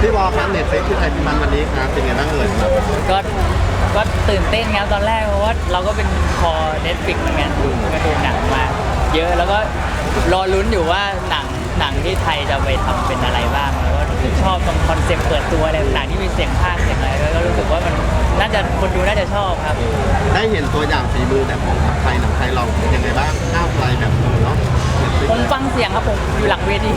พี่วอลครับเน็ตเฟซคือไทยพิมันวันนี้ครับเป็นไงบ้างเอ่ยครับก็ก็ตื่นเต้นครับตอนแรกเพราะว่าเราก็เป็นคอเน็ตฟิกเหมือนกันดูก็ดูหนังมา เยอะแล้วก็รอลุ้นอยู่ว่าหนังหนังที่ไทยจะไปทำเป็น ซ็ปต์เปิดตัวอะไรต่างๆที่มีเสียงภาคเสียงอะไรก็รู้สึกว่ามันน่าจะคนดูน่าจะชอบครับ ได้เห็นตัวอย่างฝีมือแบบของไทยหนังไทยเราเป็นยังไงบ้างก้าวไกลแบบเนาะผมฟังเสียงครับผมอยู่หลังเวที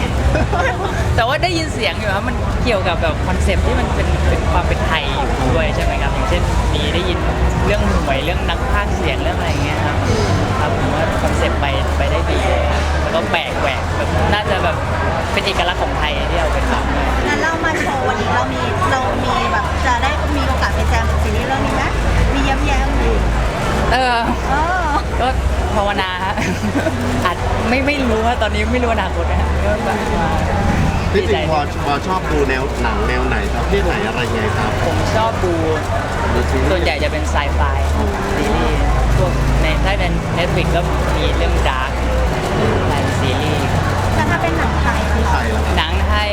แต่ว่าได้ยินเสียงอยู่ครับมันเกี่ยวกับแบบคอนเซปต์ที่มันเป็นเป็นความเป็นไทยอยู่ด้วยใช่ไหมครับอย่างเช่นมีได้ยินเรื่องหน่วยเรื่องนักพากย์เสียงเรื่องอะไรอย่างเงี้ยครับครับผมว่าคอนเซปต์ไปไปได้ดีเลยครับแล้วก็แปลกแหวกแบบน่าจะแบบเป็นเอกลักษณ์ของไทยที่เอาไปทำ งั้นเรามาโชว์วันนี้เรามีเรามีแบบจะได้มีโอกาสไปแจมกับซีรีส์เรื่องนี้ไหมมีแย้มแย้มๆไหมเออเออก็ภาวนาฮะ อาจไม่ไม่รู้ว่าตอนนี้ไม่รู้อนาคตนะฮะก็แบบว่าที่ดีจริใจงพอพอชอบดูแนวหนังแนวไหนประเภทไหนอะไรไงครับผมชอบดูดูซีรีส์ ส่วนใหญ่จะเป็นไซไฟซีรีส์พวกในถ้าในเน็ตฟลิกก็มีเรื่องดาร์กในซีรีส์แต่ถ้าเป็นหนังไทยนะไทคะยแล้วครับหนังไทย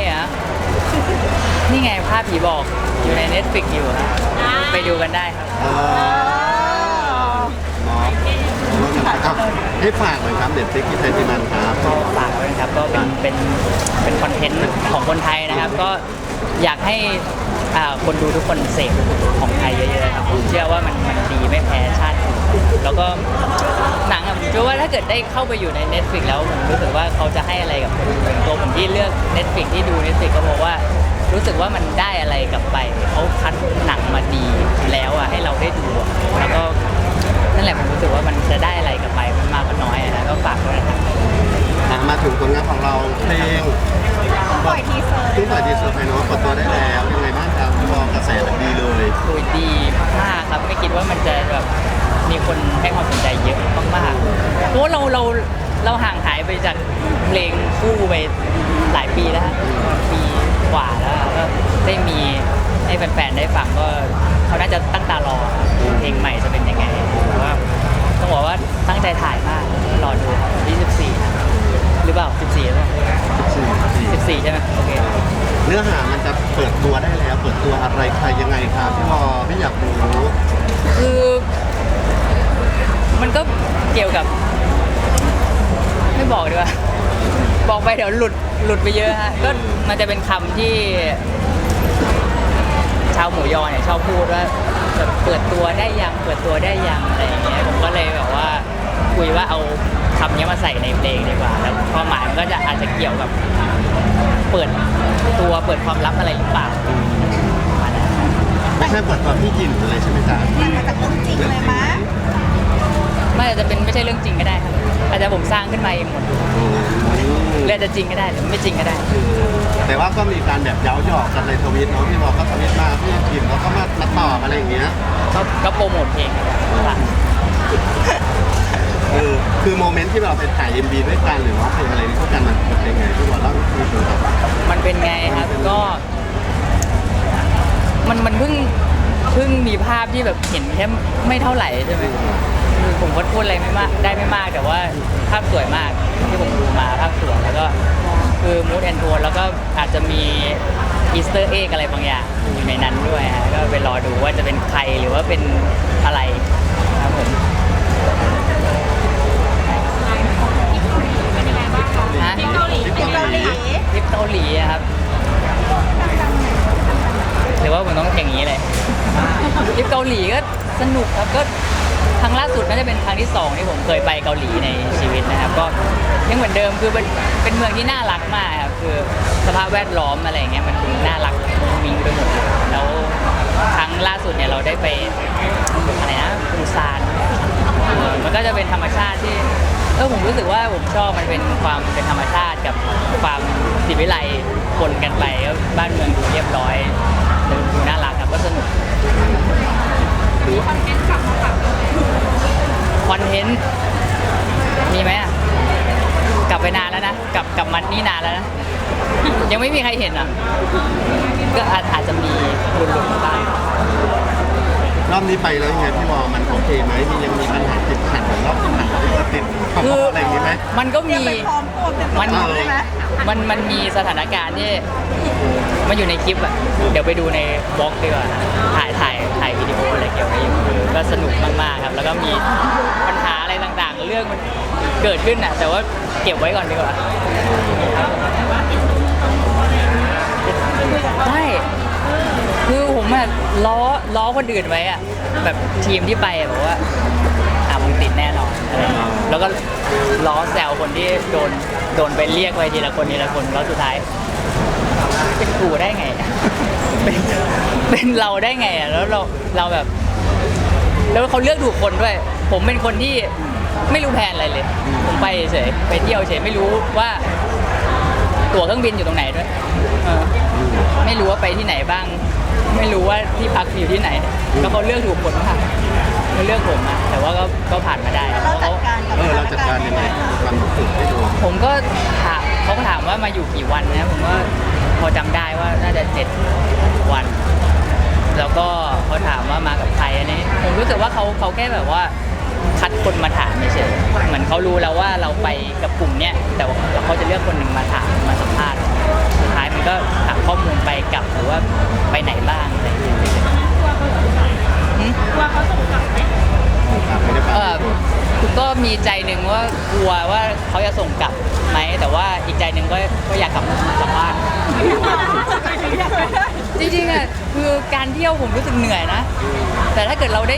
อะ นี่ไงภาพผีบอกอยู่ในเน็ตฟลิกอยู่ครับไปดูกันได้ครับ เออเนาะเอาให้ฝากหน่อยครับเน็ตเฟซที่ไทยพิมันครับก็ฝากไว้นะครับก็เป็นเป็นเป็นคอนเทนต์ของคนไทยนะครับ ก็อยากให้อ่าคนดูทุกคนเสพของไทยเยอะๆครับผมเชื่อว่ามันมันดีไม่แพ้ชาติอื่นแล้วก็หนังอะผมเชื่อว่าถ้าเกิดได้เข้าไปอยู่ใน Netflix แล้วผมรู้สึกว่าเขา ที่เลือก Netflix ที่ดู Netflix ก็เพราะว่า รู้สึกว่ามันได้อะไรกลับไปเขาคัดหนังมาดีแล้วอะให้เราได้ดูอะแล้วก็นั่นแหละผมรู้สึกว่ามันจะได้อะไรกลับไปมันมากก็น้อยอะนะก็ฝากด้วยนะครับ อะมาถึงผลงานของเราเพลงปล่อยทีเซอร์ ซึ่งปล่อยทีเซอร์ไปเนาะเปิดตัวได้แล้วยังไงบ้างครับพี่วอลกระแสแบบดีเลยโดยดีมากครับไม่คิดว่ามันจะแบบมีคนให้ความสนใจเยอะมากๆเพราะว่าเราเรา เราห่างหายไปจากเพลงคู่ไปหลายปีแล้วฮะปีกว่าแล้วก็ได้มีให้แฟนๆได้ฟังก็เขาน่าจะตั้งตารอเพลงใหม่จะเป็นยังไงเพราะว่าต้องบอกว่าตั้งใจถ่ายมากรอดูที่14หรือเปล่า 14หรือเปล่า14 ใช่ไหมโอเคเนื้อหามันจะเปิดตัวได้แล้ว เปิดตัวอะไรใครยังไงครับพี่วอลพี่อยากรู้คือ มันก็เกี่ยวกับ ไม่บอกดีกว่า บอกไปเดี๋ยวหลุดหลุดไปเยอะฮะก็มันจะเป็นคำที่ ชาวหมูยอเนี่ยชอบพูดว่าแบบเปิดตัวได้ยังเปิดตัวได้ยังอะไรอย่างเงี้ยผมก็เลยแบบว่าคุยว่าเอาคำนี้มาใส่ในเพลงดีกว่าแล้วความหมายมันก็จะอาจจะเกี่ยวกับ เปิดตัวเปิดความลับอะไรหรือเปล่าประมาณนั้น ไม่ใช่เปิดตัวพี่ยินอะไรใช่ไหมจ๊ะมันมาจากเรื่องจริงเลยมะ ไม่อาจจะเป็นไม่ใช่เรื่องจริงก็ได้ครับ อาจจะผมสร้างขึ้นมาเองหมดอืมเรื่องจะจริงก็ได้หรือไม่จริงก็ได้ แต่ว่าก็มีการแบบเย้าหยอกกันในทวิตเนาะพี่วอลก็ทวิตมาพี่ยินแล้วก็มามาตอบอะไรอย่างเงี้ยก็ก็โปรโมทเพลงครับเออคือโมเมนต์ที่เราไปถ่าย MV ด้วยกันหรือว่าเพลงอะไรนี่พวกกันมันเป็นยังไงพี่วอลเล่าให้ฟังครับมันเป็นไงครับก็ มันมันเพิ่งเพิ่งมีภาพที่แบบเห็นแค่ไม่เท่าไหร่ใช่ไหม คือผมก็พูดอะไรไม่มากได้ไม่มาก แต่ว่าภาพสวยมากที่ผมดูมาภาพสวยแล้วก็คือมูดแอนโทนแล้วก็อาจจะมีอีสเตอร์เอ็กอะไรบางอย่างอยู่ในนั้นด้วยฮะก็ไปรอดูว่าจะเป็นใครหรือว่าเป็นอะไรครับผมฮะเกาหลีเป็นเกาหลีทริปเกาหลีอะครับ หรือว่าผมต้องอย่างนี้เลยทริปเกาหลีก็สนุกครับก็ครั้งล่าสุด น่าจะเป็นครั้งที่สองที่ผมเคยไปเกาหลีในชีวิตนะครับ ก็ยังเหมือนเดิมคือเป็นเป็นเมืองที่น่ารักมากครับคือสภาพแวดล้อมอะไรอย่างเงี้ยมันน่ารักมิงไปหมดเลยแล้วครั้งล่าสุดเนี่ยเราได้ไปอะไรนะปูซานมันก็จะเป็นธรรมชาติที่เออผมรู้สึกว่าผมชอบมันเป็นความเป็นธรรมชาติกับความศิวิไลปนกันไปบ้านเมืองดูเรียบร้อยดูน่ารักครับก็สนุกคอนเทนต์จับมี เห็นมีไหมอะกลับไปนานแล้วนะกลับกลับมานี่นานแล้วนะยังไม่มีใครเห็นอะก็อาจอาจจะมีหลุดหลุดมาบ้างรอบนี้ไปแล้วยังไงพี่วอมันโอเคไหมมียังมีปัญหาติดขัดเหมือนรอบที่ ผ่านมาที่เราติดเพราะอะไรอย่างงี้ไหม มันก็เตรียมีมไปพร้อมตัวเตรียมไปมันพร้อมได้ไหมมันมันมีสถานการณ์ที่มันอยู่ในคลิปอะเดี๋ยวไปดูในบล็อกดีกว่าถ่ายถ่ายถ่ายวิดีโออะไรเกี่ยวกับยูคือก็สนุกมากๆครับ แล้วก็มีปัญหาอะไรต่างๆ เรื่องมันเกิดขึ้นอะแต่ว่าเก็บไว้ก่อนดีกว่าใช่คือผมอะล้อล้อคนอื่นไว้อะแบบทีมที่ไปอะบอกว่าอะมึงติ ดแน่นอนอะไรอย่างเงี้ยแล้วก็ล้อแซวคนที่โดนโดนไปเรียกไปทีละคนทีละคนแล้วสุดท้าย เป็นกูได้ไงอะเป็นเป็นเราได้ไงอะแล้วเราเราแบบ แล้วเขาเลือกถูกคนด้วย ผมเป็นคนที่ไม่รู้แผนอะไรเลย ผมไปเฉยไปเที่ยวเฉยไม่รู้ว่า ตั๋วเครื่องบินอยู่ตรงไหนด้วยเออไม่รู้ว่าไปที่ไหนบ้าง ไม่รู้ว่าที่พักอยู่ที่ไหน แล้วเขาเลือกถูกคนค่ะ เขาเลือกผมอะแต่ว่าก็ก็ผ่านมาได้เราจัดการกับเออเราจัดการยังไงความรู้สึกให้ดูผมก็ถามเขาก็ถามว่ามาอยู่กี่วันนะผมก็พอจำได้ว่าน่าจะเจ็ดวัน แล้วก็เขาถามว่ามากับใครอันนี้ ผมรู้สึกว่าเขาเขาแค่แบบว่าคัดคนมาถามเฉยๆเหมือนเขารู้แล้วว่าเราไปกับกลุ่มเนี้ยแต่ว่าเขาจะเลือกคนหนึ่งมาถามมาสัมภาษณ์สุดท้ายมันก็ถามข้อมูลไปกลับหรือว่าไปไหนบ้างอะไรอย่างเงี้ย หืมครับไม่ได้ฟังเออก็มีใจหนึ่งว่ากลัวว่าเขาจะส่งกลับไหมแต่ว่าอีกใจหนึ่งก็ก็อยากกลับกลับบ้าน จริงๆอะคือการเที่ยวผมรู้สึกเหนื่อยนะ แต่ถ้าเกิดเราได้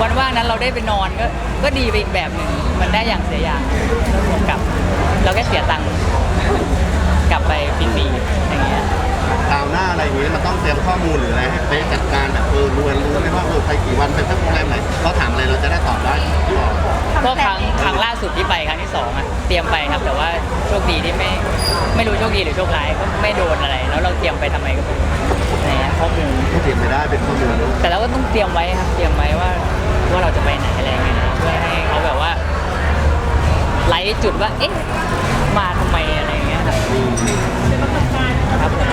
วันว่างนั้นเราได้ไปนอนก็ก็ดีไปอีกแบบหนึ่งมันได้อย่างเสียอย่างแล้วผมกลับ เราแค่เสียตังค์กลับไปฟรีๆอย่างเงี้ยคราวหน้าอะไรอย่างนี้มันต้องเตรียมข้อมูลหรืออะไรให้เป๊ะ ไหมว่าเออไปกี่วันไปพักโรงแรมไหนเขาถามอะไรเราจะได้ตอบได้ที่บอกก็ครั้งครั้งล่าสุดที่ไปครั้งที่สองอะเตรียมไปครับแต่ว่าโชคดีที่ไม่ไม่รู้โชคดีหรือโชคร้ายก็ไม่โดนอะไร แล้วเราเตรียมไปทำไมก็ไม่รู้อะไรเงี้ยข้อมูลเตรียมไม่ได้เป็นข้อมูลรู้แต่เราก็ต้องเตรียมไว้ครับเตรียมไว้ว่าว่าเราจะไปไหนอะไรยังไงเพื่อให้เขาแบบว่าไล่จุดว่าเอ๊ะมาทำไมอะไรอย่างเงี้ยครับครับผม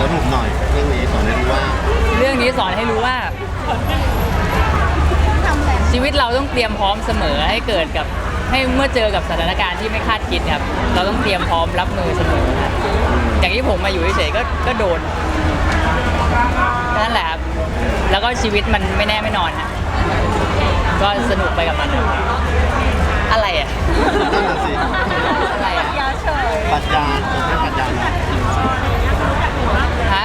ส รุปหน่อยเรื่องนี้สอนให้รู้ว่าเรื่องนี้สอนให้รู้ว่าทำแบบชีวิตเราต้องเตรียมพร้อมเสมอให้เกิดกับให้เมื่อเจอกับสถานการณ์ที่ไม่คาดคิดครับเราต้องเตรียมพร้อมรับมือเสมอครับอย่างที่ผมมาอยู่เฉยๆก็ก็โดนนั่นแหละครับแล้วก็ชีวิตมันไม่แน่ไม่นอนนะก็สนุกไปกับมันนะอะไรอะนั่นน่ะสิอะไรอะยาเฉยปรัชญาเออให้ปรัชญาหน่อย ฮะ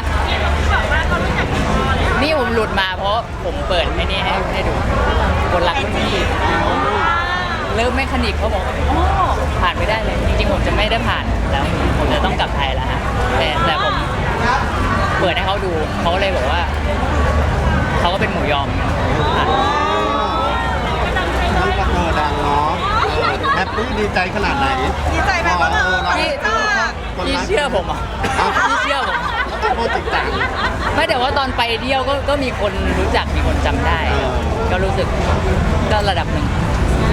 นี่ผมหลุดมาเพราะผมเปิดไอ้นี่ให้ให้ดูคนรักรุ่นพี่เริ่มแมคานิกเขาบอกอ๋อผ่านไม่ได้เลย จริงๆ ผมจะไม่ได้ผ่านแล้ว ผมจะต้องกลับไทยแล้วฮะแต่แต่ผมเปิดให้เขาดูเขาก็เลยบอกว่าเขาก็เป็นหมูยอมผ่านนั่นก็เธอดังเนาะเออแฮปปี้ดีใจขนาดไหนดีใจไหมว่าเออเราพี่จ้าพี่เชื่อผมเหรอะเอ้าพี่เชื่อผม โคตรจริงจังไม่แต่ว่าตอนไปเที่ยวก็ก็มีคนรู้จักมีคนจำได้เออก็รู้สึกก็ระดับหนึ่ง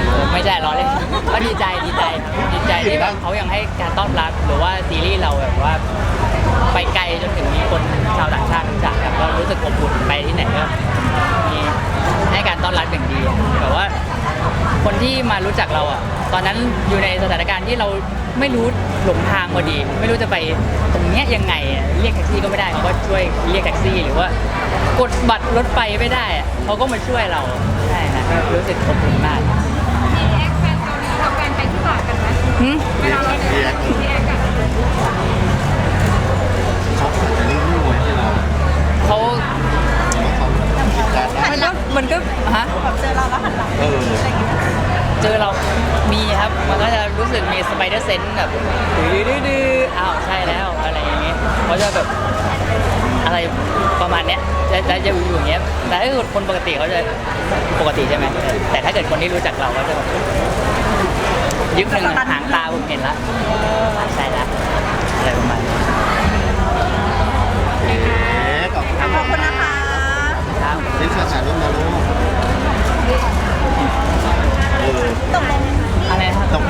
เออไม่ใช่ล้อเล่นก็ดีใจดีใจครับดีใจที่แบบเขายังให้การต้อนรับหรือว่าซีรีส์เราแบบว่า ไปไกลจนถึงมีคนชาวต่างชาติรู้จักครับก็รู้สึกอบอุ่นไปที่ไหนก็มีให้การต้อนรับอย่างดีอะแต่ว่า คนที่มารู้จักเราอะ ตอนนั้นอยู่ในสถานการณ์ที่เราไม่รู้ หลงทางพอดี ไม่รู้จะไปตรงเนี้ยยังไงอะเรียกแท็กซี่ก็ไม่ได้เขาก็ช่วยเรียกแท็กซี่หรือว่ากดบัตรรถไฟไม่ได้อะเขาก็มาช่วยเราใช่ฮะก็รู้สึกอบอุ่นมากหึเรียกเรียกเขาจะนิ่งๆไว้ให้เราเขาว่าเขาจัดการได้มันก็มันก็ฮะ แบบเจอเราแล้วหันหลังเออ อะไรอย่างเงี้ย เจอเรามีครับ มันก็จะรู้สึกมีสไปเดอร์เซนส์แบบดื้อดื้อๆอ้าวใช่แล้วอะไรอย่างเงี้ยเขาจะแบบอะไรประมาณเนี้ยจะจะจะอยู่อย่างเงี้ยแต่ถ้าเกิดคนปกติเขาจะปกติใช่ไหมเออแต่ถ้าเกิดคนที่รู้จักเราก็จะแบบยึกหนึ่งอะหางตาผมเห็นละใช่ละอะไรประมาณนี้เอ๊ะขอบคุณขอบคุณนะคะครับชิ้นส่วนถ่ายรูปนะลูกเอะไรนะครับตก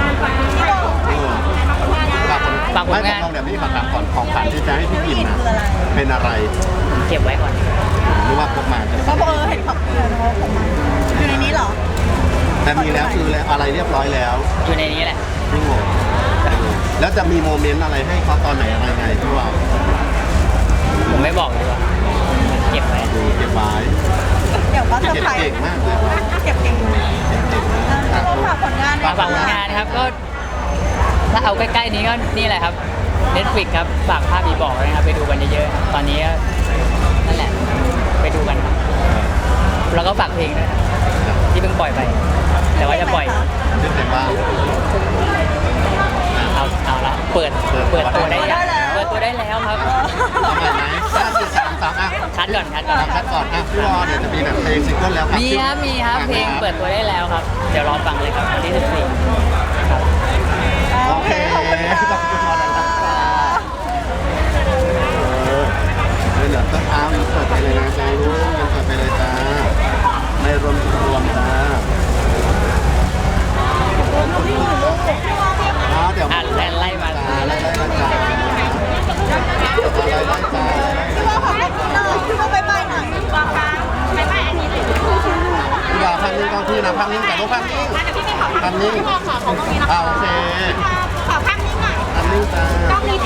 ฝากผไม่ลตกงานลงเดี๋ยวพี่ขอกามก่อนของขวัญที่จะให้พี่พิมพ์นะเป็นอะไรเก็บไว้ก่อน หรือว่าพกมาจะเขาบอกเออเห็นของเพื่อนเขาของมันอยู่ในนี้เหรอแต่มีแล้วคือแล้วอะไรเรียบร้อยแล้วอยู่ในนี้แหละพี่งงแล้วจะมีโมเมนต์อะไรให้เขาตอนไหนอะไรไงที่ว่า นี้ก็นี่แหละครับ Netflix ครับฝากภาพมีบอกไว้นะครับไปดูกันเยอะๆตอนนี้ก็นั่นแหละไปดูกันครับแล้วก็ฝากเพลงด้วยครับที่เพิ่งปล่อยไป แต่ว่าจะปล่อยชื่อเพลงว่าเอาเอาละเปิดเปิดเปิดตัวได้ยังเปิดตัวได้แล้วครับเอาใหม่ไหมห้าสี่สามสองอะคัดก่อนคัดก่อนเอาคัดก่อนอะพี่วอเดี๋ยวจะมีแบบเพลงซิงเกิลแล้วครับมีครับมีครับเพลงเปิดตัวได้แล้วครับ เดี๋ยวรอฟังเลยครับวันที่14ครับ โอเค ขอบคุณ ขอบ ค่ะ คุณวอนะครับเออเดี๋ยวต้นอ้ามเปิดไปเลยนะจ้าลูกยังเปิดไปเลยจ้าไม่รวมรวมจ้าอ๋อเดี๋ยว อะไล่ไล่มา จ้าไล่ไล่ไล่จ้าไล่ไล่จ้าไล่ไล่จ้า พี่ว่าขอให้คุณหน่อยพี่ว่าบายบายหน่อย บอกค่ะบายบายอันนี้เลย พี่วอ พันนิ่งกล้องที่นะพันนิ่งแต่ลูกพันนิ่งอะเดี๋ยวพี่ไม่ขอพันนิ่งขอขอของตรงนี้นะอ่าโอเคขอภาพนิ่งหน่อยพันนิ่งจ้ากล้องนี้